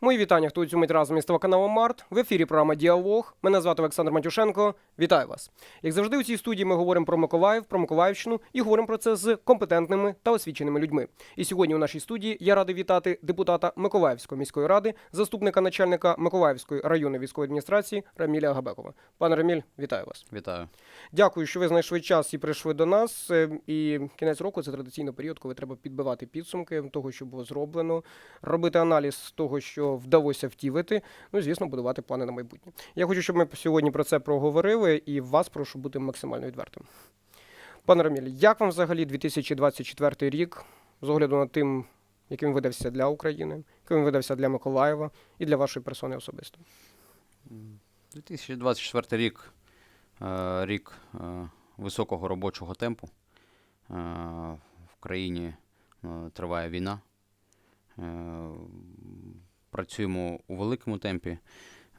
Мої вітання, хто у цю мить разом із телеканалом Март. В ефірі програма Діалог. Мене звати Олександр Матюшенко. Вітаю вас. Як завжди, у цій студії ми говоримо про Миколаїв, про Миколаївщину і говоримо про це з компетентними та освіченими людьми. І сьогодні у нашій студії я радий вітати депутата Миколаївської міської ради, заступника начальника Миколаївської районної військової адміністрації Раміля Агабекова. Пане Раміль, вітаю вас. Вітаю. Дякую, що ви знайшли час і прийшли до нас. Е, І кінець року це традиційно період, коли треба підбивати підсумки того, що було зроблено, робити аналіз того, що вдалося втілити. Ну, звісно, будувати плани на майбутнє. Я хочу, щоб ми сьогодні про це проговорили, і вас прошу бути максимально відвертим. Пане Раміль, як вам взагалі 2024 рік з огляду на тим, яким видався для України, яким видався для Миколаєва і для вашої персони особисто? 2024 рік е, рік е, високого робочого темпу. Е, В країні триває війна. Працюємо у великому темпі.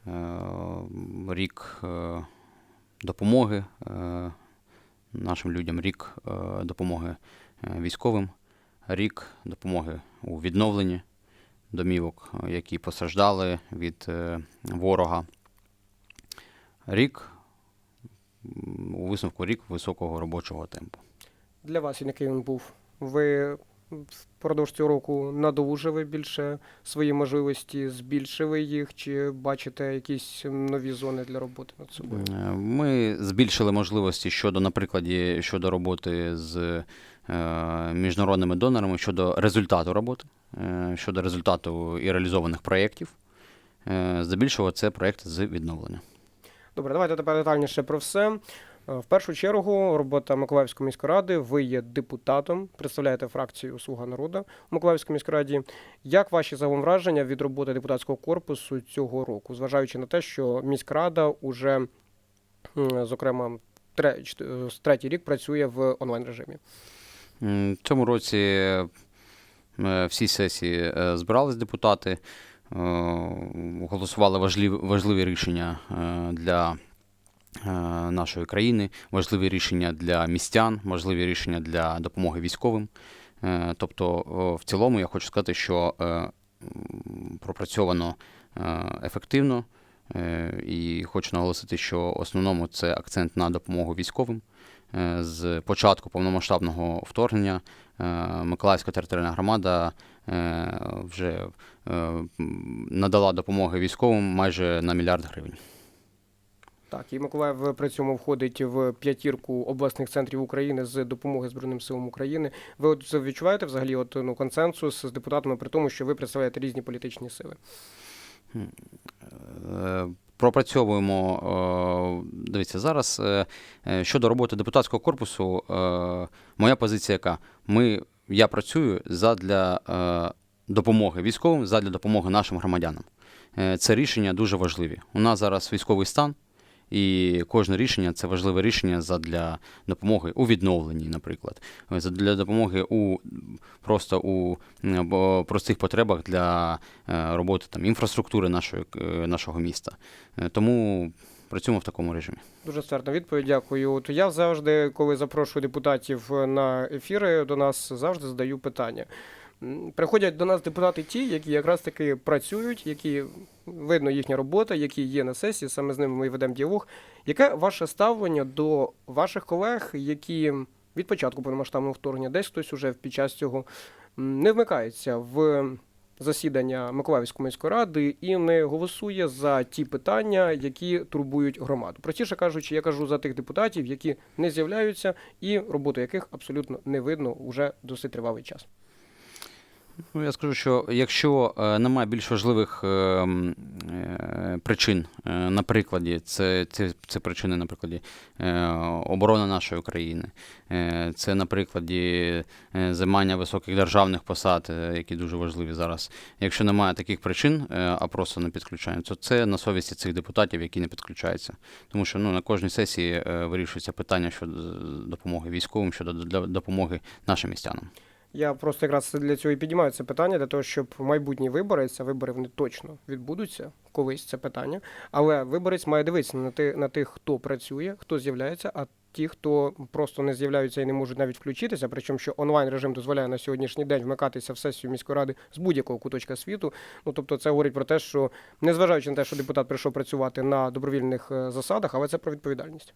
Е, Рік е, допомоги е, нашим людям, рік допомоги військовим, рік допомоги у відновленні домівок, які постраждали від ворога. Рік у висновку рік високого робочого темпу. Для вас, який він був? Ви впродовж цього року надолужили більше свої можливості, збільшили їх, чи бачите якісь нові зони для роботи над собою? Е, Ми збільшили можливості щодо, наприклад, щодо роботи з е, міжнародними донорами щодо результату роботи, е, щодо результату і реалізованих проєктів. Здебільшого це проєкт з відновлення. Добре, давайте тепер детальніше про все. Е, В першу чергу, робота Миколаївської міської ради. Ви є депутатом, представляєте фракцію Слуга народу у Миколаївській міській раді. Як ваші загалом враження від роботи депутатського корпусу цього року, зважаючи на те, що міськрада уже, зокрема, е, третій рік працює в онлайн режимі? В цьому році е, всі сесії збирались депутати, голосували важливі, важливі рішення для нашої країни, важливі рішення для містян, важливі рішення для допомоги військовим. Е, Тобто, в цілому, я хочу сказати, що е, пропрацьовано е, ефективно. Е, І хочу наголосити, що основному це акцент на допомогу військовим. Е, З початку повномасштабного вторгнення е, Миколаївська територіальна громада е, вже е, надала допомоги військовим майже на мільярд гривень. Так, і Миколаїв при цьому входить в п'ятірку обласних центрів України з допомоги Збройним силам України. Ви от відчуваєте взагалі от, ну, консенсус з депутатами при тому, що ви представляєте різні політичні сили? Е, Пропрацьовуємо. е, Дивіться, зараз е, е, щодо роботи депутатського корпусу, е, моя позиція яка? Ми, я працюю задля е, допомоги військовим, задля допомоги нашим громадянам. Е, Це рішення дуже важливі. У нас зараз військовий стан, і кожне рішення це важливе рішення задля допомоги у відновленні, наприклад, для допомоги у просто у простих потребах для е, роботи там інфраструктури нашої е, нашого міста. Е, Тому працюємо в такому режимі. Дуже ствердна відповідь, дякую. От я завжди, коли запрошую депутатів на ефіри, до нас завжди задаю питання. Приходять до нас депутати ті, які якраз таки працюють, які видно їхня робота, які є на сесії, саме з ними ми ведемо діалог. Яке ваше ставлення до ваших колег, які від початку повномасштабного вторгнення, десь хтось уже під час цього не вмикається в засідання Миколаївської міської ради і не голосує за ті питання, які турбують громаду. Простіше кажучи, я кажу за тих депутатів, які не з'являються, і роботу яких абсолютно не видно уже досить тривалий час. Ну, я скажу, що якщо е, немає більш важливих е, е, причин, е, на прикладі, це, це, це причини, на прикладі е, оборони нашої країни, е, це на прикладі е, займання високих державних посад, е, які дуже важливі зараз. Якщо немає таких причин, е, а просто не підключають, то це на совісті цих депутатів, які не підключаються. Тому що ну, на кожній сесії е, вирішується питання щодо допомоги військовим, щодо допомоги нашим містянам. Я просто якраз для цього і піднімаю це питання, для того, щоб майбутні вибори, це вибори вони точно відбудуться колись це питання. Але виборець має дивитися на тих, на тих, хто працює, хто з'являється, а ті, хто просто не з'являються і не можуть навіть включитися, причому що онлайн режим дозволяє на сьогоднішній день вмикатися в сесію міської ради з будь-якого куточка світу. Ну тобто, це говорить про те, що незважаючи на те, що депутат прийшов працювати на добровільних е, засадах, але це про відповідальність.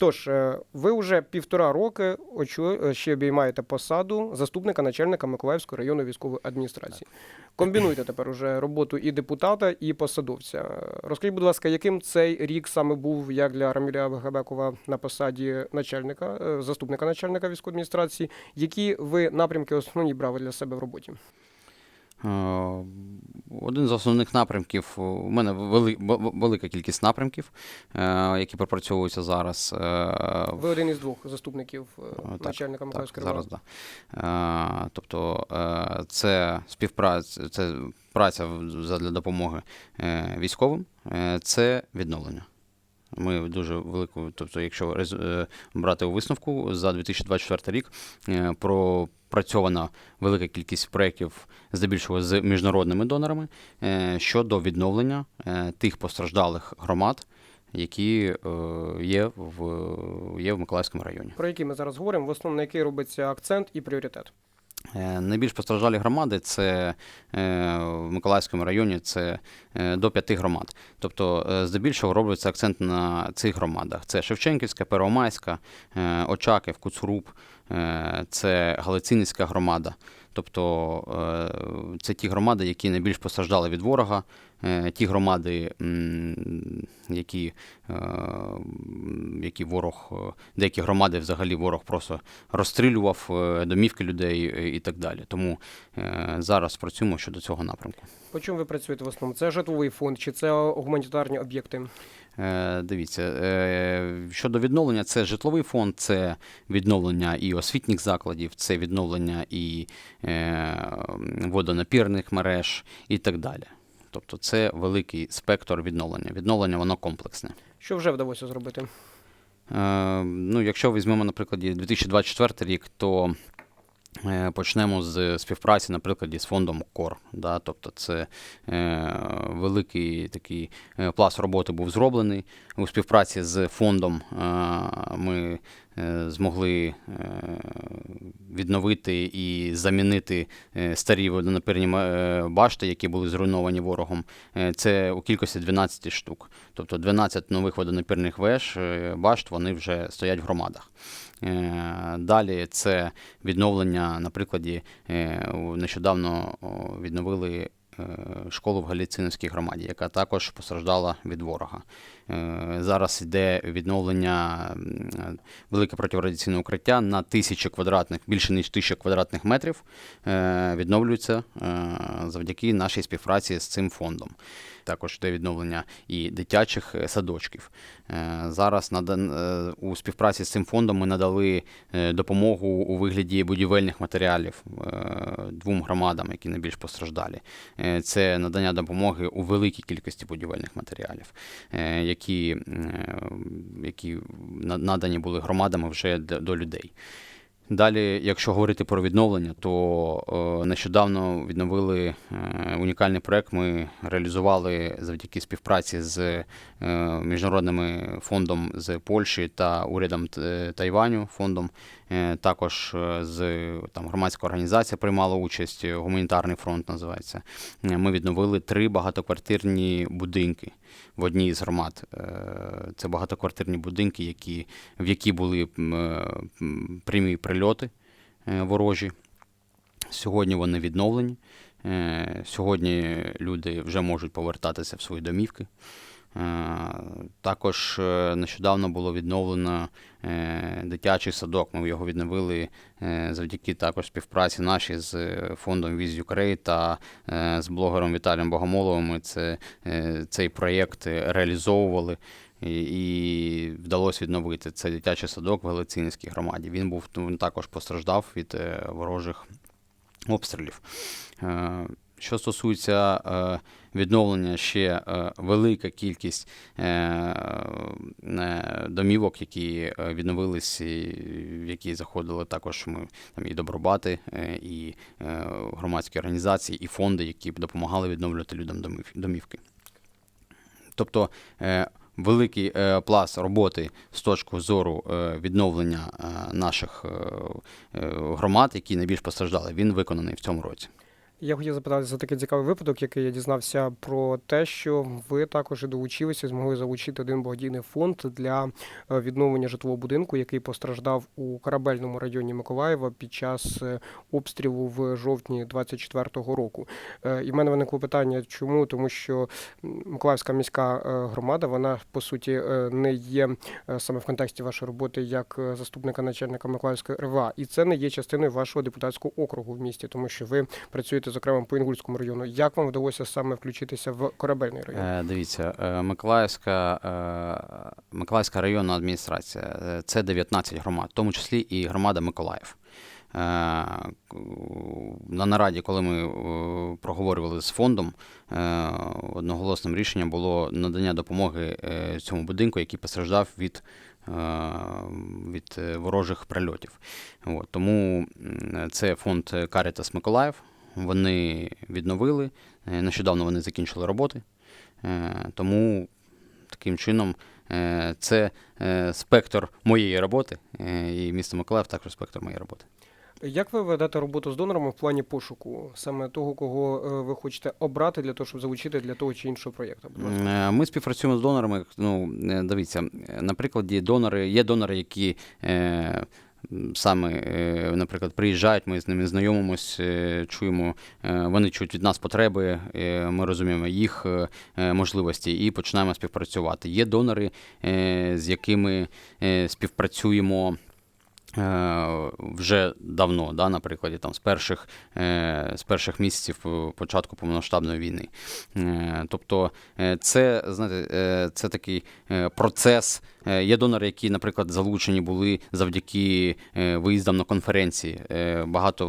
Тож, е, ви вже півтора роки очу- е, ще обіймаєте посаду заступника начальника Миколаївської районної військової адміністрації. Комбінуєте тепер уже роботу і депутата, і посадовця. Розкажіть, будь ласка, яким цей рік саме був як для Раміля Габекова на посаді начальника, е, заступника начальника військової адміністрації? Які ви напрямки основні брали для себе в роботі? Е, Один з основних напрямків у мене вели, велика кількість напрямків, е, які пропрацьовуються зараз. Е, Ви один із двох заступників е, так, начальника Так, зараз да. Е, тобто е, це співпраця, це праця задля допомоги е, військовим, е, це відновлення. Ми дуже велику, тобто, якщо е, брати у висновку за 2024 рік, е, пропрацьована велика кількість проєктів, здебільшого з міжнародними донорами, е, щодо відновлення е, тих постраждалих громад, які е, є в, є в Миколаївському районі. Про які ми зараз говоримо, в основному на який робиться акцент і пріоритет. Е, Найбільш постраждалі громади це е, в Миколаївському районі це е, до п'яти громад. Тобто, здебільшого робиться акцент на цих громадах: це Шевченківська, Первомайська, Очаків, Куцуруб, це Галицинська громада. Тобто це ті громади, які найбільш постраждали від ворога, ті громади, які, е, які ворог, е, деякі громади взагалі ворог просто розстрілював е, домівки людей е, і так далі. Тому е, зараз працюємо щодо цього напрямку. По чому ви працюєте в основному? Це житловий фонд чи це гуманітарні об'єкти? Е, Дивіться, е, щодо відновлення, це житловий фонд, це відновлення і освітніх закладів, це відновлення і е, водонапірних мереж і так далі. Тобто це великий спектр відновлення. Відновлення воно комплексне. Що вже вдалося зробити? Е, ну, якщо візьмемо, наприклад, 2024 рік, то е, почнемо з співпраці, наприклад, з фондом КОР. Да? Тобто це е, великий такий е, пласт роботи був зроблений. У співпраці з фондом е, ми змогли е, відновити і замінити е, старі водонапірні е, башти, які були зруйновані ворогом. Е, Це у кількості 12 штук. Тобто 12 нових водонапірних веж, е, башт, вони вже стоять в громадах. Е, Далі це відновлення, на прикладі, е, нещодавно відновили е, школу в Галіциновській громаді, яка також постраждала від ворога. Е, Зараз йде відновлення велике протирадіаційне укриття на тисячі квадратних, більше ніж тисяча квадратних метрів, е, відновлюється е, завдяки нашій співпраці з цим фондом. Також йде відновлення і дитячих садочків. Зараз у співпраці з цим фондом ми надали допомогу у вигляді будівельних матеріалів двом громадам, які найбільш постраждалі. Це надання допомоги у великій кількості будівельних матеріалів, е, які, е, які надані були громадами вже до людей. Далі, якщо говорити про відновлення, то е, нещодавно відновили е, унікальний проект. Ми реалізували завдяки співпраці з міжнародним фондом з Польщі та урядом Тайваню фондом. Е, також е, з там громадська організація приймала участь. е, Гуманітарний фронт називається. Ми відновили три багатоквартирні будинки в одній з громад. Це багатоквартирні будинки, які, в які були прямі прильоти ворожі. Сьогодні вони відновлені. Сьогодні люди вже можуть повертатися в свої домівки. Е, Також е, нещодавно було відновлено е, дитячий садок. Ми його відновили завдяки також співпраці нашій з фондом Viz Ukraine та з блогером Віталієм Богомоловим. Ми це, цей проєкт реалізовували. І, вдалося відновити це дитячий садок в Галицинській громаді. Він був він також постраждав від ворожих обстрілів. Що стосується е, відновлення, ще е, велика кількість е, домівок, які відновились, в які заходили також ми там і добробати, і громадські організації, і фонди, які б допомагали відновлювати людям домів- домівки. Тобто великий пласт роботи з точки зору відновлення наших громад, які найбільш постраждали, він виконаний в цьому році. Я хотів запитати за такий цікавий випадок, який я дізнався про те, що ви також долучилися, змогли залучити один благодійний фонд для е, відновлення житлового будинку, який постраждав у корабельному районі Миколаєва під час е, обстрілу в жовтні 24-го року. Е, І в мене виникло питання, чому? Тому що Миколаївська міська громада, вона по суті не є саме в контексті вашої роботи як заступника начальника Миколаївської РВА, і це не є частиною вашого депутатського округу в місті, тому що ви працюєте зокрема по Інгульському району. Як вам вдалося саме включитися в корабельний район? Е, Дивіться, е, Миколаївська, е, Миколаївська районна адміністрація е, це 19 громад, в тому числі і громада Миколаїв. Е, На нараді, коли ми проговорювали з фондом, одноголосним рішенням було надання допомоги цьому будинку, який постраждав від, від ворожих прильотів. От, тому це фонд Caritas Миколаїв. Вони відновили. Е, Нещодавно вони закінчили роботи. Е, Тому таким чином е, це спектр моєї роботи, і місто Миколаїв також спектр моєї роботи. Як ви ведете роботу з донорами в плані пошуку саме того, кого ви хочете обрати для того, щоб залучити для того чи іншого проєкту? Ми співпрацюємо з донорами. Ну, дивіться, на прикладі донори, є донори, які саме, е, наприклад, приїжджають, ми з ними знайомимось, е, чуємо, е, вони чують від нас потреби, ми розуміємо їх можливості і починаємо співпрацювати. Є донори, з якими співпрацюємо. Вже давно, да, на прикладі там, з, перших, з перших місяців початку повномасштабної війни. Тобто це, знаєте, це такий процес. Е, Є донори, які, наприклад, залучені були завдяки е, виїздам на конференції. Е, Багато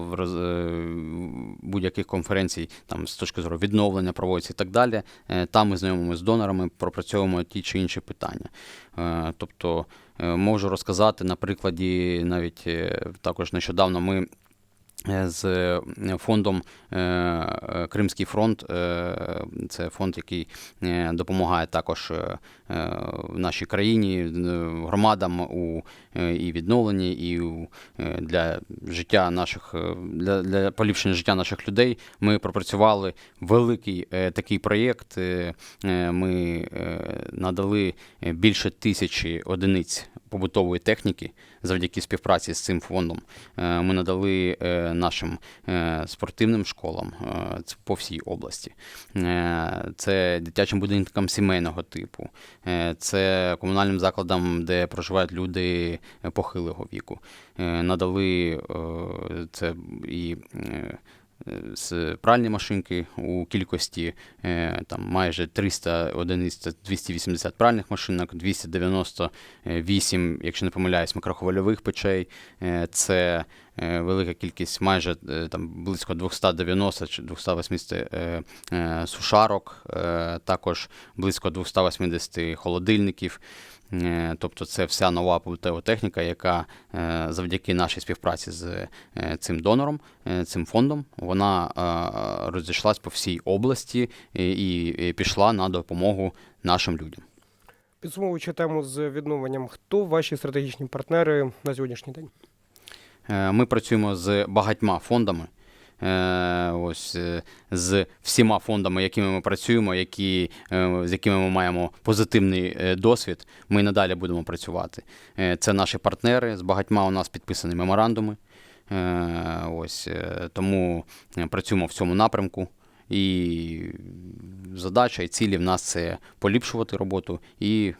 будь-яких конференцій там, з точки зору відновлення проводяться і так далі. Там ми знайомимося з донорами, пропрацьовуємо ті чи інші питання. Тобто можу розказати на прикладі, навіть також нещодавно ми з е, фондом е, е, Кримський фронт, е, це фонд, який е, допомагає також е, е, нашій країні, е, громадам у е, і відновленні, і у, е, для життя наших, е, для, для поліпшення життя наших людей. Ми пропрацювали великий е, такий проєкт. Е, е, Ми е, надали е, більше тисячі одиниць побутової техніки завдяки співпраці з цим фондом. Е, Ми надали е, нашим е, спортивним школам по всій області. Це дитячим будинкам сімейного типу, це комунальним закладам, де проживають люди похилого віку. Надали це і. З пральні машинки у кількості е, там майже 300 одиниць, 280 пральних машинок, 298, якщо не помиляюсь, мікрохвильових печей. Е, Це е, велика кількість, майже там близько 290 чи 280 е, е, сушарок, також близько 280 холодильників. Е, Тобто це вся нова побутова техніка, яка е, завдяки нашій співпраці з е, цим донором, цим фондом, вона розійшлась по всій області і, пішла на допомогу нашим людям. Підсумовуючи тему з відновленням, хто ваші стратегічні партнери на сьогоднішній день? Ми працюємо з багатьма фондами. Е, Ось е, з всіма фондами, якими ми працюємо, які, е, з якими ми маємо позитивний досвід, ми надалі будемо працювати. Це наші партнери. З багатьма у нас підписані меморандуми. Ось тому працюємо в цьому напрямку. І задача і цілі в нас це поліпшувати роботу і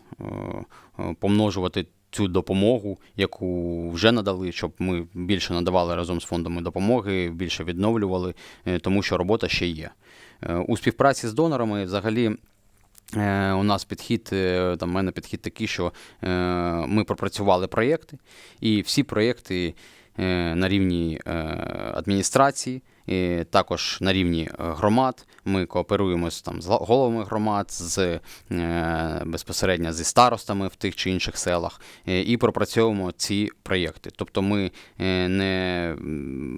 помножувати цю допомогу, яку вже надали, щоб ми більше надавали разом з фондами допомоги, більше відновлювали, е, тому що робота ще є. Е, У співпраці з донорами взагалі. е, У нас підхід, там в мене підхід такий, що ми пропрацювали проєкти, і всі проєкти на рівні адміністрації, також на рівні е, громад. Ми кооперуємо з, там, з головами громад, з, е, безпосередньо зі старостами в тих чи інших селах, е, і пропрацьовуємо ці проєкти. Тобто ми не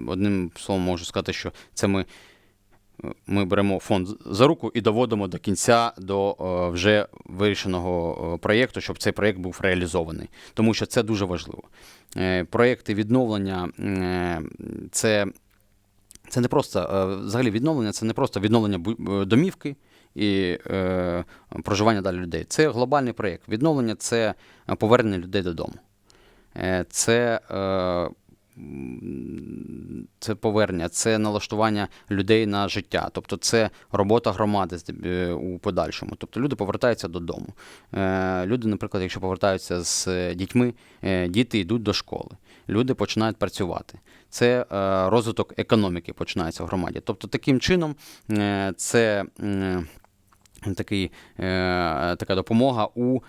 одним словом можу сказати, що це ми ми беремо фонд за руку і доводимо до кінця до вже вирішеного проєкту, щоб цей проєкт був реалізований. Тому що це дуже важливо. Проєкти відновлення це, це не просто е, взагалі відновлення, це не просто відновлення е, домівки. І е, проживання далі людей. Це глобальний проєкт. Відновлення це повернення людей додому. Е, Це, е, це повернення, це налаштування людей на життя. Тобто це робота громади у подальшому. Тобто люди повертаються додому. Люди, наприклад, якщо повертаються з дітьми, діти йдуть до школи. Люди починають працювати. Це е, розвиток економіки починається в громаді. Тобто, таким чином, е, це. Такий, е, така допомога у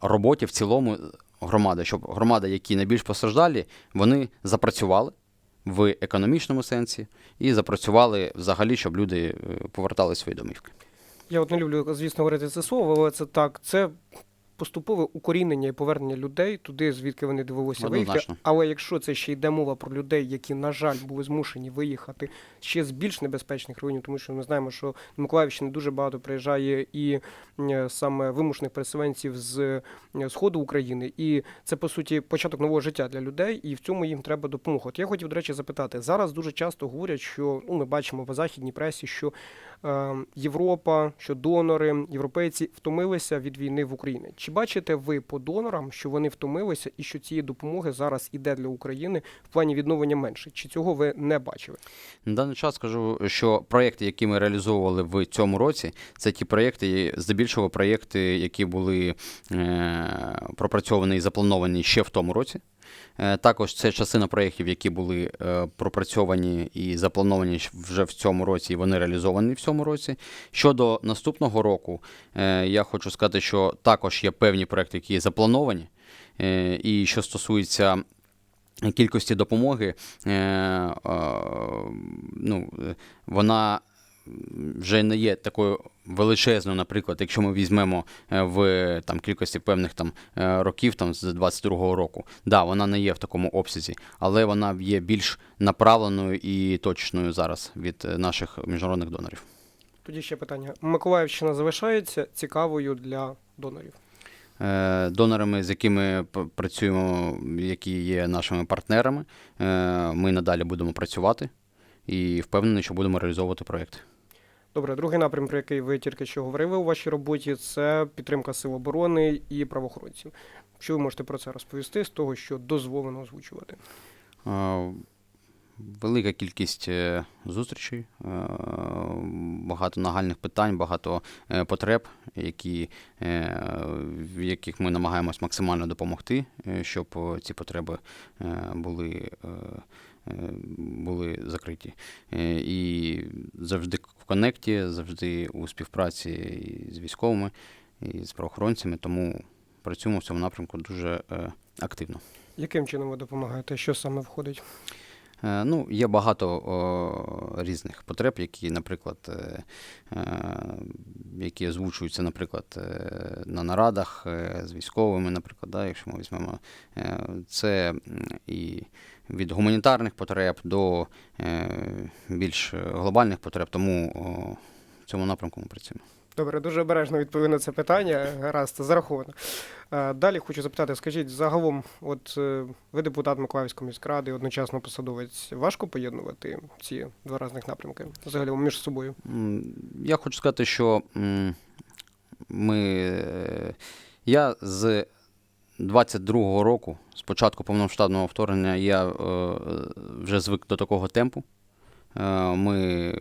роботі в цілому громади, щоб громади, які найбільш постраждалі, вони запрацювали в економічному сенсі і запрацювали взагалі, щоб люди повертали свої домівки. Я от не люблю, звісно, говорити це слово, але це так. Це поступове укорінення і повернення людей туди, звідки вони довелося виїхати. Але якщо це ще йде мова про людей, які, на жаль, були змушені виїхати ще з більш небезпечних районів, тому що ми знаємо, що до Миколаївщини дуже багато приїжджає і е, саме вимушених переселенців з е, сходу України, і це по суті початок нового життя для людей, і в цьому їм треба допомога. От я хотів, до речі, запитати зараз. Дуже часто говорять, що ну ми бачимо в західній пресі, що Європа, що донори, європейці втомилися від війни в Україні. Чи бачите ви по донорам, що вони втомилися і що цієї допомоги зараз іде для України в плані відновлення менше? Чи цього ви не бачили? На даний час скажу, що проєкти, які ми реалізовували в цьому році, це ті проєкти, здебільшого проєкти, які були е, пропрацьовані і заплановані ще в тому році. Е, Також це частина проєктів, які були е, пропрацьовані і заплановані вже в цьому році, і вони реалізовані в цьому році. Щодо наступного року, е, я хочу сказати, що також є певні проєкти, які заплановані. І що стосується кількості допомоги, ну, вона вже не є такою величезною, наприклад, якщо ми візьмемо е, в там, кількості певних там, е, років там, з 22-го року. Да, вона не є в такому обсязі, але вона є більш направленою і точною зараз від е, наших міжнародних донорів. Тоді ще питання. Миколаївщина залишається цікавою для донорів. Донорами, з якими працюємо, які є нашими партнерами, ми надалі будемо працювати і впевнений, що будемо реалізовувати проєкти. Добре, другий напрям, про який ви тільки що говорили у вашій роботі, це підтримка сил оборони і правоохоронців. Що ви можете про це розповісти з того, що дозволено озвучувати? Велика кількість е, зустрічей, е, багато нагальних питань, багато е, потреб, які, в яких ми намагаємось максимально допомогти, щоб ці потреби були, були закриті. Е, І завжди в коннекті, завжди у співпраці з військовими, і з правоохоронцями, тому працюємо в цьому напрямку дуже е, активно. Яким чином ви допомагаєте? Що саме входить? Е, Ну, є багато о, різних потреб, які, наприклад, е, е, які озвучуються, наприклад, е, на нарадах з військовими, наприклад, да, якщо ми візьмемо, це і від гуманітарних потреб до е, більш глобальних потреб, тому о, в цьому напрямку ми працюємо. Добре, дуже обережно відповів на це питання. Гаразд, зараховано. Е, Далі хочу запитати, скажіть, загалом, от е, ви депутат Миколаївської міськради, одночасно посадовець. Важко поєднувати ці два різних напрямки взагалі між собою? Я хочу сказати, що ми, е, я з 22-го року, з початку повномасштабного вторгнення, я вже звик до такого темпу. Ми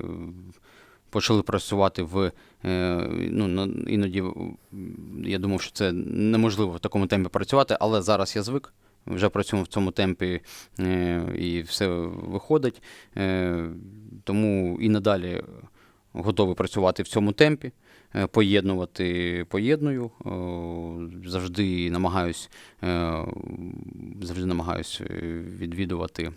почали працювати в е, ну, іноді я думав, що це неможливо в такому темпі працювати, але зараз я звик. Вже працюємо в цьому темпі е, і все виходить. Е, тому і надалі готовий працювати в цьому темпі, поєднувати поєдную. Завжди намагаюсь, завжди намагаюсь відвідувати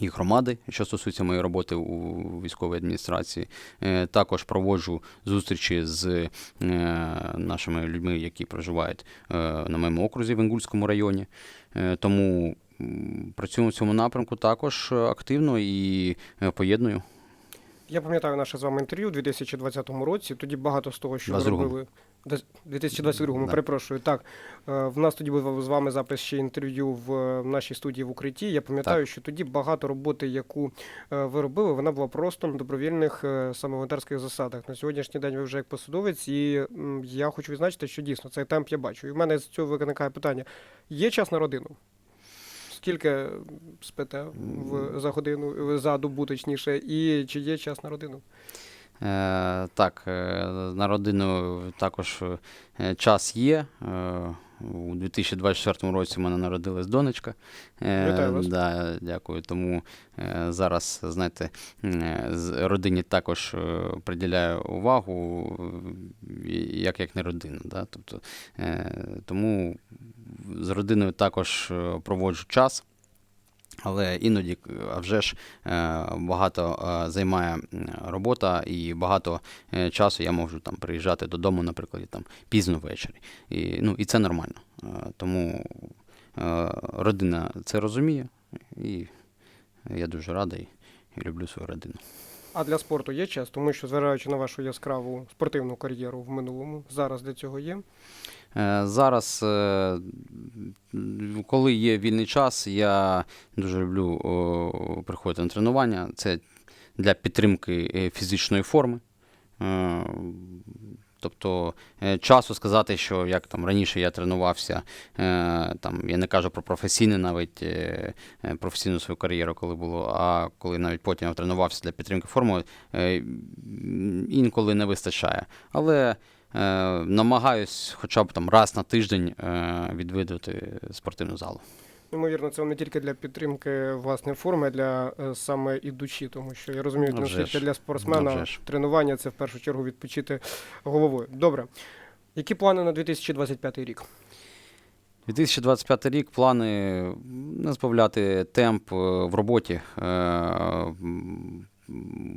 і громади, що стосується моєї роботи у військовій адміністрації. Е, Також проводжу зустрічі з е, нашими людьми, які проживають е, на моєму окрузі в Інгульському районі. Тому працюємо в цьому напрямку також активно і поєдную. Я пам'ятаю наше з вами інтерв'ю у 2020 році. Тоді багато з того, що ви робили. Дес- 2022-му, Да. перепрошую. Так, е, в нас тоді був з вами запис ще інтерв'ю в е, нашій студії в укритті. Я пам'ятаю, що тоді багато роботи, яку е, ви робили, вона була просто на добровільних саме волонтерських засадах. На сьогоднішній день ви вже як посадовець, і я хочу відзначити, що дійсно цей темп я бачу. І в мене з цього виникає питання: є час на родину? Скільки спите в, за годину, за добу, точніше, і чи є час на родину? Е, так, е, на родину також е, час є. Е, у 2024 році в мене народилась донечка. Вітаю вас. Да, дякую. Тому зараз, знаєте, з родині також приділяю увагу, як, як не родина. Да? Тобто, тому з родиною також е, проводжу час. Але іноді, а вже ж е, багато е, займає робота і багато часу я можу там приїжджати додому, наприклад, там пізно ввечері. І, ну, і це нормально. Тому родина це розуміє, і я дуже радий і люблю свою родину. А для спорту є час, тому що, зважаючи на вашу яскраву спортивну кар'єру в минулому, зараз для цього є. Е, Зараз, е, коли є вільний час, я дуже люблю приходити на тренування. Це для підтримки е, фізичної форми. Тобто часу сказати, що як там раніше я тренувався, там я не кажу про професійну навіть професійну свою кар'єру, коли було, а коли навіть потім я тренувався для підтримки форми, інколи не вистачає. Але намагаюсь хоча б там раз на тиждень е, відвідувати спортивну залу. Ймовірно, це не тільки для підтримки власної форми, а для е, саме і душі, тому що я розумію, наскільки для спортсмена вже тренування це в першу чергу відпочити головою. Добре. Які плани на 2025 рік? 2025 рік плани не збавляти темп е, в роботі, е,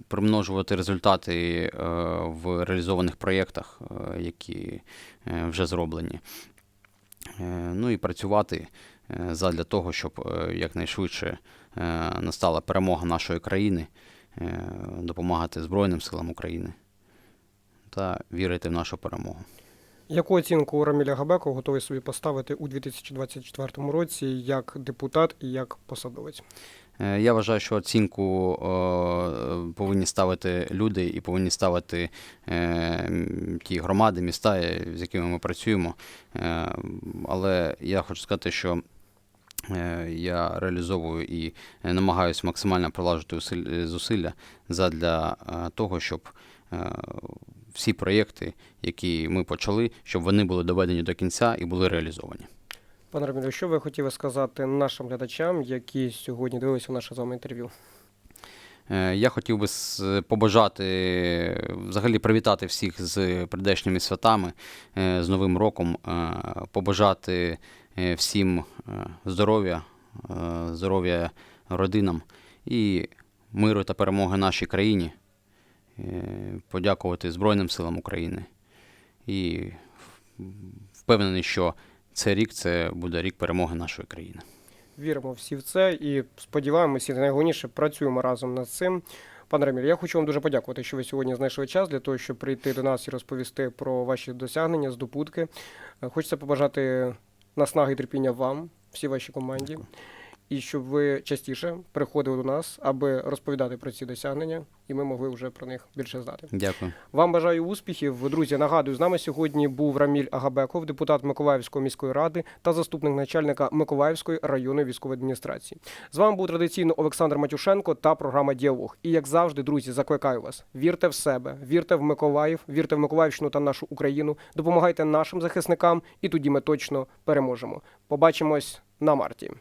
примножувати результати е, в реалізованих проєктах, е, які е, вже зроблені. Ну і працювати задля того, щоб якнайшвидше настала перемога нашої країни, допомагати Збройним силам України та вірити в нашу перемогу. Яку оцінку Раміля Габеко готовий собі поставити у 2024 році як депутат і як посадовець? Е, Я вважаю, що оцінку повинні ставити люди і повинні ставити е, ті громади, міста, е, з якими ми працюємо. Але я хочу сказати, що я реалізовую і намагаюся максимально прилажувати зусилля задля того, щоб всі проєкти, які ми почали, щоб вони були доведені до кінця і були реалізовані. Пане Рамілю, що ви хотіли сказати нашим глядачам, які сьогодні дивилися наше з вами інтерв'ю? Е, Я хотів би побажати, взагалі привітати всіх з прийдешніми святами, е, з Новим роком, е, побажати всім здоров'я, здоров'я родинам і миру та перемоги нашій країні, подякувати Збройним силам України. І впевнений, що цей рік це буде рік перемоги нашої країни. Віримо всі в це і сподіваємося, і найголовніше працюємо разом над цим. Пане Раміль, я хочу вам дуже подякувати, що ви сьогодні знайшли час для того, щоб прийти до нас і розповісти про ваші досягнення, здобутки. Хочеться побажати наснаги і терпіння вам, всій вашій команді, і щоб ви частіше приходили до нас, аби розповідати про ці досягнення, і ми могли вже про них більше знати. Дякую. Вам бажаю успіхів. Друзі, нагадую, з нами сьогодні був Раміль Агабеков, депутат Миколаївської міської ради та заступник начальника Миколаївської районної військової адміністрації. З вами був традиційно Олександр Матюшенко та програма Діалог. І як завжди, друзі, закликаю вас: вірте в себе, вірте в Миколаїв, вірте в Миколаївщину та нашу Україну. Допомагайте нашим захисникам, і тоді ми точно переможемо. Побачимось на марті.